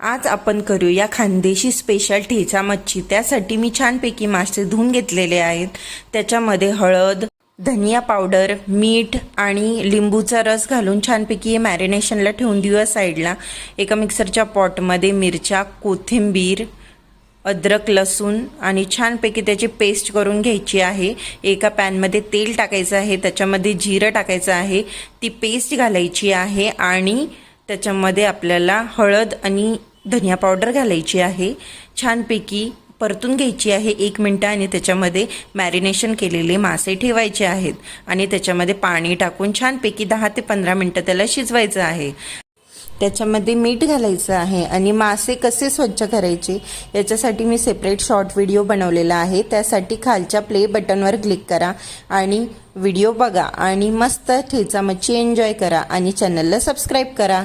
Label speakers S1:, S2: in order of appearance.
S1: आज आपण करूया खानदेशी स्पेशल ठेचा मच्छी. त्यासाठी मी छानपैकी मासे धुवून घेतलेले आहेत. त्याच्यामध्ये हळद धनिया पावडर मीठ आणि लिंबूचा रस घालून छानपैकी हे मॅरिनेशनला ठेवून देऊया साईडला. एका मिक्सरच्या पॉटमध्ये मिरच्या कोथिंबीर अद्रक लसूण आणि छानपैकी त्याची पेस्ट करून घ्यायची आहे. एका पॅनमध्ये तेल टाकायचं आहे. त्याच्यामध्ये जिरं टाकायचं आहे. ती पेस्ट घालायची आहे आणि त्याच्यामध्ये आपल्याला हळद आणि धनिया पावडर घालायची आहे. छानपैकी परतून घ्यायची आहे एक मिनटं आणि त्याच्यामध्ये मॅरिनेशन केलेले मासे ठेवायचे आहेत. आणि त्याच्यामध्ये पाणी टाकून छानपैकी दहा ते पंधरा मिनटं त्याला शिजवायचं आहे. त्याच्यामध्ये मीठ घालायचं आहे आणि मासे कसे स्वच्छ करायचे याच्यासाठी मी सेपरेट शॉर्ट व्हिडिओ बनवलेला आहे. त्यासाठी खालच्या प्ले बटनवर क्लिक करा आणि व्हिडिओ बघा आणि मस्त ठेचा मच्छी एन्जॉय करा आणि चॅनलला सबस्क्राईब करा.